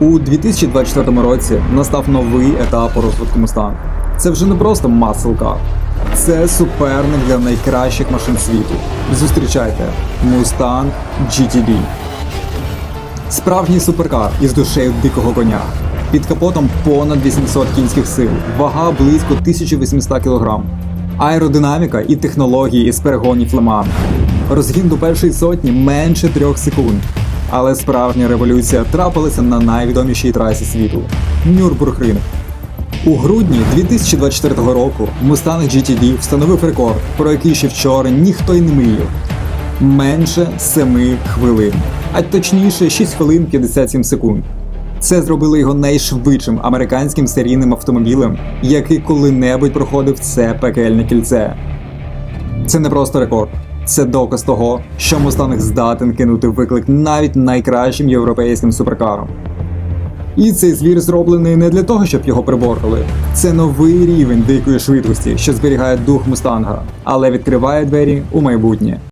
У 2024 році настав новий етап розвитку Mustang. Це вже не просто car. Це суперник для найкращих машин світу. Зустрічайте Mustang GTD. Справжній суперкар із душею дикого коня. Під капотом понад 800 кінських сил, вага близько 1800 кг. Аеродинаміка і технології із перегонів Леман. Розгін до першої сотні менше трьох секунд. Але справжня революція трапилася на найвідомішій трасі світу Нюрбургринг. У грудні 2024 року Mustang GTD встановив рекорд, про який ще вчора ніхто й не мріяв. Менше 7 хвилин, а точніше 6 хвилин 57 секунд. Це зробило його найшвидшим американським серійним автомобілем, який коли-небудь проходив це пекельне кільце. Це не просто рекорд, це доказ того, що Мустанг здатен кинути виклик навіть найкращим європейським суперкарам. І цей звір зроблений не для того, щоб його приборкали. Це новий рівень дикої швидкості, що зберігає дух мустанга, але відкриває двері у майбутнє.